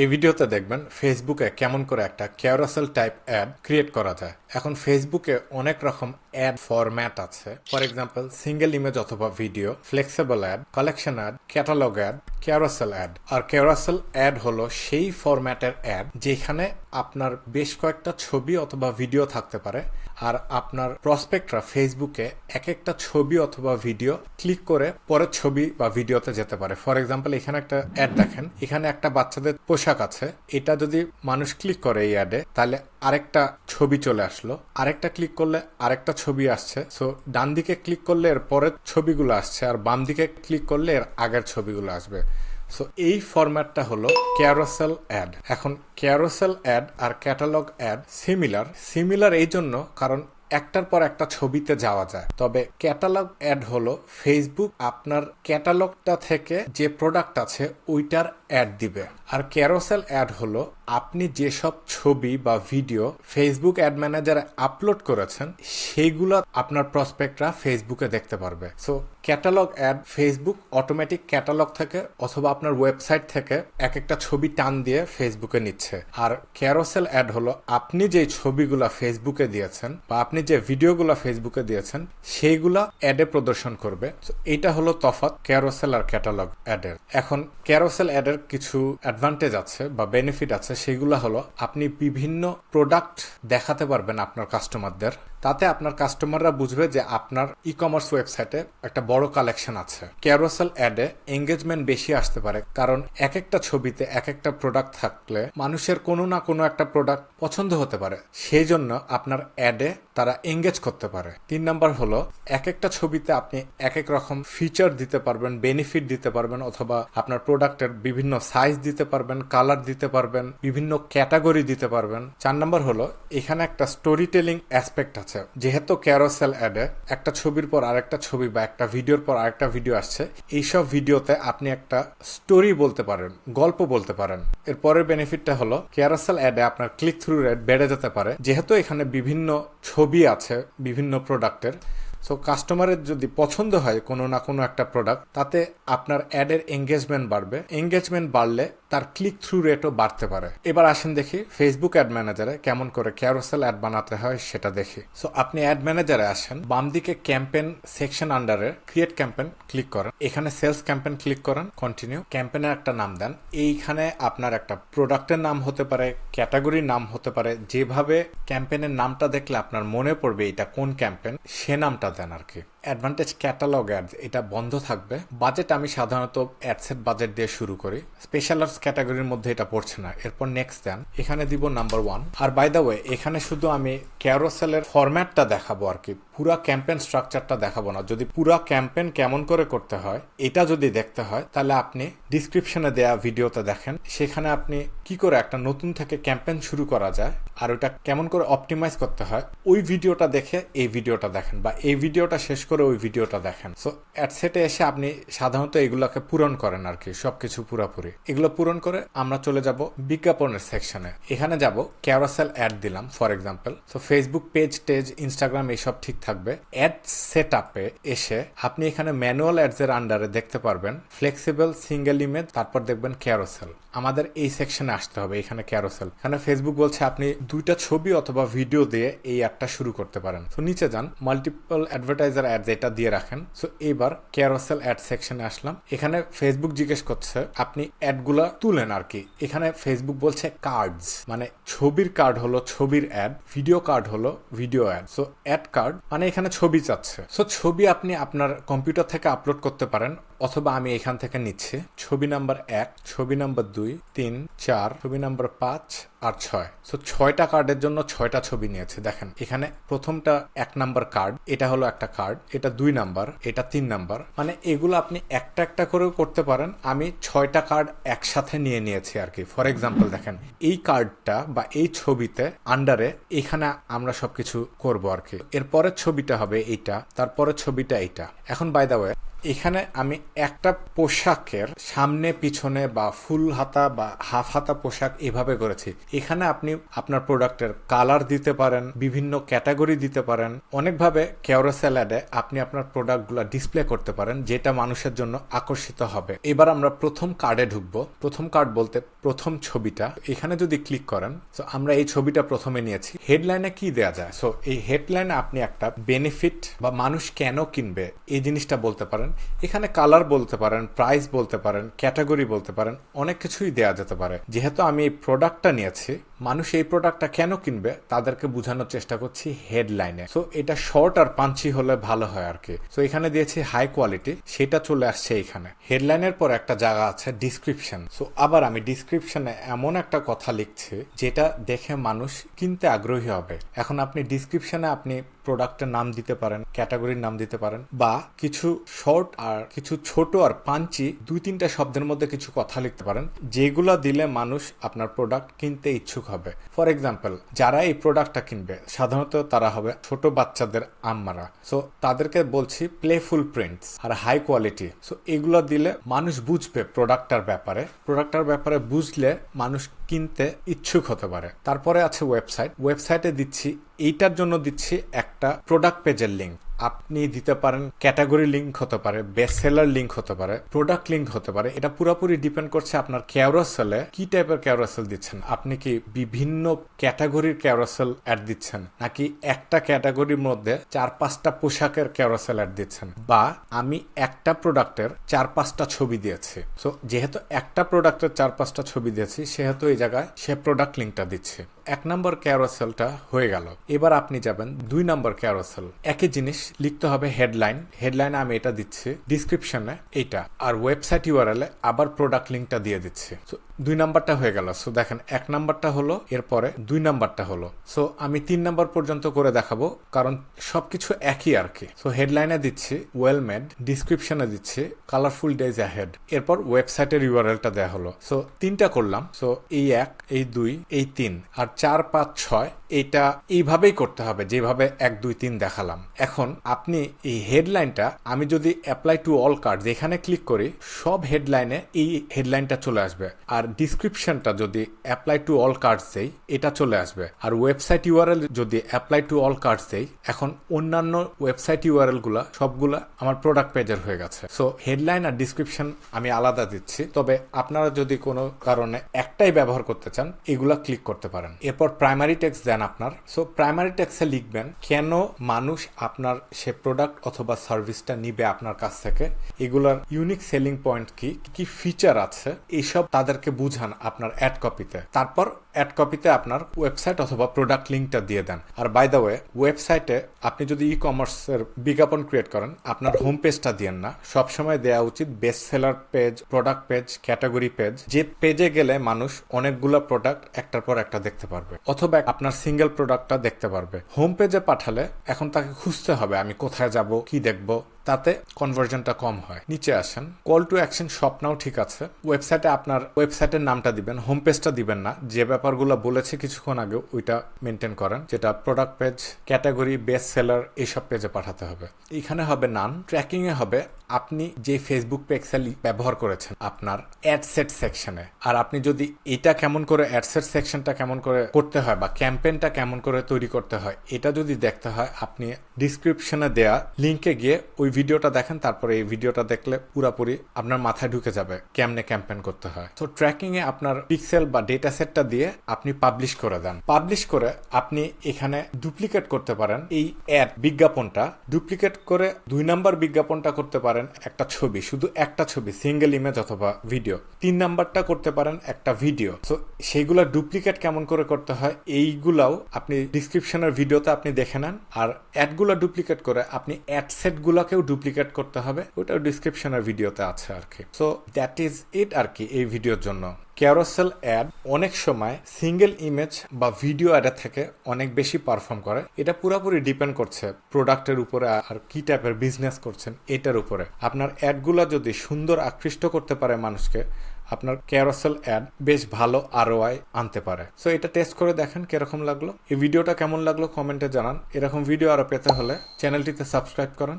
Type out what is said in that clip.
এই ভিডিওতে দেখবেন ফেসবুকে কেমন করে একটা ক্যারাসেল টাইপ অ্যাড ক্রিয়েট করা যায়। এখন ফেসবুকে অনেক রকম অ্যাড ফরম্যাট আছে। ফর এক্সাম্পল সিঙ্গেল ইমেজ অথবা video flexible ad collection ad catalogue ad carousel ad আর ক্যারাসেল অ্যাড হলো সেই ফরম্যাটের অ্যাড যেখানে আপনার বেশ কয়েকটা ছবি অথবা ভিডিও থাকতে পারে। আর আপনার প্রসপেক্টরা ফেসবুকে এক একটা ছবি অথবা ভিডিও ক্লিক করে পরের ছবি বা ভিডিওতে যেতে পারে। ফর এক্সাম্পল এখানে একটা অ্যাড দেখেন। এখানে একটা বাচ্চাদের পোশাক আছে, এটা যদি মানুষ ক্লিক করে এই অ্যাডে তাহলে আরেকটা ছবি চলে আসলো। আরেকটা ক্লিক করলে আরেকটা ছবি আসছে। সো ডান দিকে ক্লিক করলে এর পরের ছবিগুলো আসছে আর বাম দিকে ক্লিক করলে এর আগের ছবিগুলো আসবে। সো এই ফরম্যাটটা হলো ক্যারোসেল অ্যাড এখন ক্যারোসেল অ্যাড আর ক্যাটালগ অ্যাড সিমিলার সিমিলার এই জন্য কারণ একটার পর একটা ছবিতে যাওয়া যায়। তবে ক্যাটালগ অ্যাড হলো ফেসবুক আপনার ক্যাটালগটা থেকে যে প্রোডাক্ট আছে, ওইটার অ্যাড দিবে। আর ক্যারোসেল অ্যাড হলো আপনি যেসব ছবি বা ভিডিও ফেসবুক অ্যাড ম্যানেজারে আপলোড করেছেন সেইগুলো আপনার প্রসপেক্টরা ফেসবুকে দেখতে পারবে। So catalogue ad Facebook automatic catalogue থেকে অথবা আপনার ওয়েবসাইট থেকে এক একটা ছবি টান দিয়ে ফেসবুকে নিচ্ছে। আর ক্যারোসেল অ্যাড হলো, আপনি যে ছবিগুলো ফেসবুকে দিয়েছেন বা আপনি যে ভিডিওগুলো ফেসবুকে দিয়েছেন সেইগুলা অ্যাডে প্রদর্শন করবে। এইটা হলো তফাৎ ক্যারোসেল আর ক্যাটালগ অ্যাডের এখন ক্যারোসেল অ্যাডের কিছু অ্যাডভান্টেজ আছে বা বেনিফিট আছে সেগুলো হলো আপনি বিভিন্ন প্রোডাক্ট দেখাতে পারবেন আপনার কাস্টমারদের তাতে আপনার কাস্টমাররা বুঝবে যে আপনার ই কমার্স ওয়েবসাইটে একটা বড় কালেকশন আছে। ক্যারোসেল অ্যাডে এঙ্গেজমেন্ট বেশি আসতে পারে, কারণ এক একটা ছবিতে এক একটা প্রোডাক্ট থাকলে মানুষের কোনো না কোনো একটা প্রোডাক্ট পছন্দ হতে পারে। সেই জন্য আপনার অ্যাডে তারা এঙ্গেজ করতে পারে। তিন নাম্বার হলো, এক একটা ছবিতে আপনি এক এক রকম ফিচার দিতে পারবেন বেনিফিট দিতে পারবেন, অথবা আপনার প্রোডাক্টের বিভিন্ন সাইজ দিতে পারবেন কালার দিতে পারবেন, বিভিন্ন ক্যাটাগরি দিতে পারবেন। চার নাম্বার হলো, এখানে একটা স্টোরি টেলিং অ্যাসপেক্ট আছে। যেহেতু ক্যারোসেল অ্যাডে একটা ছবির পর আরেকটা ছবি বা একটা ভিডিওর পর আরেকটা ভিডিও আসছে, এইসব ভিডিওতে আপনি একটা স্টোরি বলতে পারেন, গল্প বলতে পারেন। এর পরের বেনিফিটটা হলো ক্যারোসেল অ্যাডে আপনার ক্লিক থ্রু রেট বেড়ে যেতে পারে, যেহেতু এখানে বিভিন্ন ছবি আছে, বিভিন্ন প্রোডাক্টের সো কাস্টমারের যদি পছন্দ হয় কোনো না কোনো একটা প্রোডাক্ট তাতে আপনার অ্যাডের এঙ্গেজমেন্ট বাড়বে। এঙ্গেজমেন্ট বাড়লে তার ক্লিক থ্রু রেটও বাড়তে পারে। এবার আসেন দেখি ফেসবুক অ্যাড ম্যানেজারে কেমন করে ক্যারোসেল অ্যাড বানাতে হয় সেটা দেখি। সো আপনি অ্যাড ম্যানেজারে আসেন বাম দিকে ক্যাম্পেন সেকশন আন্ডারে ক্রিয়েট ক্যাম্পেন ক্লিক করেন। এখানে সেলস ক্যাম্পেন ক্লিক করেন কন্টিনিউ ক্যাম্পেনের একটা নাম দেন। এইখানে আপনার একটা প্রোডাক্টের নাম হতে পারে ক্যাটাগরির নাম হতে পারে। যেভাবে ক্যাম্পেনের নামটা দেখলে আপনার মনে পড়বে এটা কোন ক্যাম্পেন সে নামটা দেন আর কি। অ্যাডভান্টেজ ক্যাটালগ অ্যাডস এটা বন্ধ থাকবে। বাজেট আমি সাধারণত অ্যাডসেট বাজেট দিয়ে শুরু করি। স্পেশাল আর্টস ক্যাটাগরির মধ্যে এটা পড়ছে না। এরপর নেক্সট দেন। এখানে দিব নাম্বার ওয়ান আর বাই দ্য ওয়ে এখানে শুধু আমি ক্যারোসেলের ফরম্যাটটা দেখাবো আর কি। পুরা ক্যাম্পেন স্ট্রাকচারটা দেখাবো না। যদি পুরা ক্যাম্পেন কেমন করে করতে হয়, এটা যদি দেখতে হয়, তাহলে আপনি ডিসক্রিপশনে দেয়া ভিডিওতে দেখেন। সেখানে আপনি কি করে একটা নতুন থেকে ক্যাম্পেন শুরু করা যায় আর ওটা কেমন করে অপটিমাইজ করতে হয়, ওই ভিডিওটা দেখে এই ভিডিওটা দেখেন বা এই ভিডিওটা শেষ করে ওই ভিডিওটা দেখেন। সো অ্যাডসেটে এসে আপনি সাধারণত এগুলোকে পূরণ করেন আর কি, সবকিছু পুরাপুরি। এগুলো পূরণ করে আমরা চলে যাব বিজ্ঞাপনের সেকশনে এখানে যাব ক্যারাসেল অ্যাড দিলাম for example so Facebook page টেজ Instagram এইসব ঠিক থাকবে। অ্যাড সেট আপে এসে আপনি এখানে ম্যানুয়াল অ্যাডস এর আন্ডারে দেখতে পারবেন। ফ্লেক্সিবল সিঙ্গেল ইমেজ তারপর দেখবেন ক্যারোসেল আমাদের এই সেকশনে আসতে হবে, এখানে ক্যারোসেল এখানে ফেসবুক বলছে আপনি দুইটা ছবি অথবা ভিডিও দিয়ে এই অ্যাডটা শুরু করতে পারেন। তো নিচে যান মাল্টিপল অ্যাডভার্টাইজার অ্যাড এটা দিয়ে রাখেন। সো এবার ক্যারোসেল অ্যাড সেকশনে আসলাম। এখানে ফেসবুক জিজ্ঞেস করছে, আপনি অ্যাডগুলা তুলেন আর কি? এখানে ফেসবুক বলছে কার্ডস মানে ছবির কার্ড হলো ছবির অ্যাড ভিডিও কার্ড হলো video ad so ad card মানে এখানে ছবি চাচ্ছে। সো ছবি আপনি আপনার কম্পিউটার থেকে আপলোড করতে পারেন অথবা আমি এখান থেকে নিচ্ছি। ছবি নাম্বার এক, ছবি নাম্বার দুই, তিন, চার, ছবি নাম্বার পাঁচ আর ছয়। তো ছয়টা কার্ডের জন্য ছয়টা ছবি নিয়েছে। দেখেন, এখানে প্রথমটা এক নাম্বার কার্ড, এটা হলো একটা কার্ড, এটা দুই নাম্বার, এটা তিন নাম্বার। মানে এগুলো আপনি একটা একটা করেও করতে পারেন। আমি ছয়টা কার্ড একসাথে নিয়ে নিয়েছি আর কি। ফর এক্সাম্পল দেখেন, এই কার্ডটা বা এই ছবিতে আন্ডারে এখানে আমরা সবকিছু করব আর কি। এরপরের ছবিটা হবে এইটা, তারপরের ছবিটা এইটা। এখন বাই দা ওয়ে এখানে আমি একটা পোশাকের সামনে, পিছনে বা ফুল হাতা বা হাফ হাতা পোশাক এভাবে করেছি। এখানে আপনি আপনার প্রোডাক্টের কালার দিতে পারেন, বিভিন্ন ক্যাটাগরি দিতে পারেন। অনেকভাবে ক্যারোসেল অ্যাডে আপনি আপনার প্রোডাক্টগুলো ডিসপ্লে করতে পারেন, যেটা মানুষের জন্য আকর্ষিত হবে। এবার আমরা প্রথম কার্ডে ঢুকবো। প্রথম কার্ড বলতে প্রথম ছবিটা। এখানে যদি ক্লিক করেন, তো আমরা এই ছবিটা প্রথমে নিয়েছি। হেডলাইনে কি দেয়া যায়? সো এই হেডলাইনে আপনি একটা বেনিফিট বা মানুষ কেন কিনবে, এই জিনিসটা বলতে পারেন। এখানে কালার বলতে পারেন প্রাইস বলতে পারেন ক্যাটাগরি বলতে পারেন, অনেক কিছুই দেয়া যেতে পারে। যেহেতু আমি এই প্রোডাক্টটা নিয়েছি মানুষ এই প্রোডাক্টটা কেন কিনবে, তাদেরকে বোঝানোর চেষ্টা করছি হেডলাইনে সো এটা শর্ট আর পাঞ্চি হলে ভালো হয় আর কি। সো এখানে দিয়েছি হাই কোয়ালিটি সেটা চলে আসছে এখানে। হেডলাইনের পর একটা জায়গা আছে ডিসক্রিপশন সো আবার আমি ডিসক্রিপশনে এমন একটা কথা লিখছি, যেটা দেখে মানুষ কিনতে আগ্রহী হবে। এখন আপনি ডিসক্রিপশনে আপনি প্রোডাক্টের নাম দিতে পারেন ক্যাটাগরির নাম দিতে পারেন, বা কিছু শর্ট আর কিছু ছোট আর পাঞ্চি দুই তিনটা শব্দের মধ্যে কিছু কথা লিখতে পারেন, যেগুলো দিলে মানুষ আপনার প্রোডাক্ট কিনতে ইচ্ছুক হবে। ফর এক্সাম্পল যারা এই প্রোডাক্টটা কিনবে, সাধারণত তারা হবে ছোট বাচ্চাদের আম্মারা। সো তাদেরকে বলছি প্লেফুল প্রিন্টস আর হাই কোয়ালিটি সো এগুলো দিলে মানুষ বুঝবে প্রোডাক্টটার ব্যাপারে। প্রোডাক্টটার ব্যাপারে বুঝলে মানুষ কিনতে ইচ্ছুক হতে পারে। তারপরে আছে ওয়েবসাইট ওয়েবসাইটে দিচ্ছি, এইটার জন্য দিচ্ছি একটা প্রোডাক্ট পেজের লিঙ্ক আপনি দিতে পারেন ক্যাটাগরি লিঙ্ক হতে পারে বেস্ট সেলার লিঙ্ক হতে পারে প্রোডাক্ট লিঙ্ক হতে পারে, এটা পুরোপুরি ডিপেন্ড করছে আপনার ক্যারোসেলে কি টাইপের ক্যারোসেল দিচ্ছেন। আপনি কি বিভিন্ন ক্যাটাগরির ক্যারোসেল অ্যাড দিচ্ছেন, নাকি একটা ক্যাটাগরির মধ্যে চার পাঁচটা পোশাকের ক্যারোসেল অ্যাড দিচ্ছেন, বা আমি একটা প্রোডাক্টের চার পাঁচটা ছবি দিয়েছি। সো যেহেতু একটা প্রোডাক্টের চার পাঁচটা ছবি দিয়েছি, সেহেতু এই জায়গায় সে প্রোডাক্ট লিঙ্কটা দিচ্ছে। এক নম্বর ক্যারোসেলটা হয়ে গেল। এবার আপনি যাবেন দুই নম্বর ক্যারোসেল। একই জিনিস লিখতে হবে হেডলাইন। হেডলাইনে আমি এটা দিচ্ছি, ডিসক্রিপশনে এইটা। আর ওয়েবসাইট ইউআরএল আবার প্রোডাক্ট লিঙ্কটা দিয়ে দিচ্ছি। দুই নাম্বারটা হয়ে গেল। সো দেখেন, এক নাম্বারটা হলো, এরপরে দুই নাম্বারটা হলো। সো আমি তিন নাম্বার পর্যন্ত করে দেখাবো, কারণ সবকিছু একই আর কি। সো হেডলাইনে দিচ্ছি ওয়েল মেড ডিসক্রিপশনে দিচ্ছি কালারফুল ডেজ অ্যাহেড এরপর ওয়েবসাইটের ইউআরএলটা দেওয়া হলো। সো তিনটা করলাম। সো এই এক, এই দুই, এই তিন। আর চার পাঁচ ছয় এটা এইভাবেই করতে হবে, যেভাবে এক, দুই, তিন দেখালাম। এখন আপনি এই হেডলাইনটা, আমি যদি অ্যাপ্লাই টু অল কার্ড এখানে ক্লিক করি, সব হেডলাইনে এই হেডলাইনটা চলে আসবে। আর ডিসক্রিপশনটা যদি অ্যাপ্লাই টু অল কার্ডস দেই এটা চলে আসবে। আর ওয়েবসাইট ইউআরএল যদি অ্যাপ্লাই টু অল কার্ডস দেই এখন অন্যান্য ওয়েবসাইট ইউআরএলগুলা সবগুলা আমার প্রোডাক্ট পেজের হয়ে গেছে। সো হেডলাইন আর ডিসক্রিপশন আমি আলাদা দিচ্ছি। তবে আপনারা যদি কোনো কারণে একটাই ব্যবহার করতে চান, এগুলা ক্লিক করতে পারেন। এরপর প্রাইমারি টেক্সট দেন আপনার। সো প্রাইমারি ট্যাক্সে লিখবেন, কেন মানুষ আপনার সে প্রোডাক্ট অথবা সার্ভিসটা নিবে আপনার কাছ থেকে? এগুলার ইউনিক সেলিং পয়েন্ট কি? কি ফিচার আছে? এইসব তাদেরকে বুঝান আপনার অ্যাড কপিতে তারপর অ্যাড কপিতে আপনার ওয়েবসাইট অথবা প্রোডাক্ট লিঙ্কটা দিয়ে দেন। আর বাই দ্য ওয়ে ওয়েবসাইটে আপনি যদি ই কমার্সের বিজ্ঞাপন ক্রিয়েট করেন, আপনার হোম পেজটা দিয়েন না। সবসময় দেওয়া উচিত best seller page product page category page যে পেজে গেলে মানুষ অনেকগুলো প্রোডাক্ট একটার পর একটা দেখতে পারবে। অথবা আপনার সিঙ্গেল প্রোডাক্টটা দেখতে পারবে। হোম পেজে পাঠালে এখন তাকে খুঁজতে হবে, আমি কোথায় যাব, কি দেখব। তাতে কনভার্জনটা কম হয়। নিচে আসেন। Call to action shop now ঠিক আছে। ওয়েবসাইটে আপনার ওয়েবসাইটের নামটা দিবেন হোম পেজটা দিবেন না। যে ব্যাপারগুলো বলেছে কিছুক্ষণ আগে, ওইটা মেনটেন করেন। যেটা product page category best seller এইসব পেজে পাঠাতে হবে। এখানে হবে নান ট্র্যাকিং এ হবে আপনি যে ফেসবুক পেক্সেল ব্যবহার করেছেন আপনার অ্যাডসেট সেকশনে আর আপনি যদি এটা কেমন করে অ্যাডসেট সেকশনটা কেমন করে করতে হয় বা ক্যাম্পেইনটা কেমন করে তৈরি করতে হয়, এটা যদি দেখতে হয়, আপনি ডিসক্রিপশনে দেয়া লিঙ্কে গিয়ে ওই ভিডিওটা দেখেন, তারপরে এই ভিডিওটা দেখলে পুরাপুরি আপনার মাথায় ঢুকে যাবে কেমনে ক্যাম্পেইন করতে হয়। তো ট্র্যাকিং এ আপনার পিক্সেল বা ডেটা সেটটা দিয়ে আপনি পাবলিশ করে দেন। পাবলিশ করে আপনি এখানে ডুপ্লিকেট করতে পারেন এই অ্যাড বিজ্ঞাপনটা। ডুপ্লিকেট করে দুই নাম্বার বিজ্ঞাপনটা করতে পারেন একটা ছবি, শুধু একটা ছবি সিঙ্গেল ইমেজ অথবা ভিডিও তিন নাম্বারটা করতে পারেন একটা ভিডিও তো সেইগুলো ডুপ্লিকেট কেমন করে করতে হয়, এইগুলাও আপনি ডিসক্রিপশনের ভিডিওতে আপনি দেখে নেন। আর অ্যাডগুলো ডুপ্লিকেট করে আপনি অ্যাড সেটগুলোকেও ডুপ্লিকেট করতে হবে, ওটাও ডিসক্রিপশনের ভিডিওতে আছে আর কি। সো দ্যাট ইজ ইট আর কি এই ভিডিওর জন্য। ক্যারোসেল অ্যাড অনেক সময় সিঙ্গেল ইমেজ বা ভিডিও অ্যাডের থেকে অনেক বেশি পারফর্ম করে। এটা পুরোপুরি ডিপেন্ড করছে প্রোডাক্টের উপরে আর কি টাইপের বিজনেস করছেন এটার উপরে। আপনার অ্যাডগুলো যদি সুন্দর আকৃষ্ট করতে পারে মানুষকে, আপনার ক্যারোসেল অ্যাড বেশ ভালো আরওআই আনতে পারে। সো এটা টেস্ট করে দেখেন কীরকম লাগল। এই ভিডিওটা কেমন লাগল কমেন্টে জানান। এরকম ভিডিও আরও পেতে হলে চ্যানেলটিতে সাবস্ক্রাইব করেন।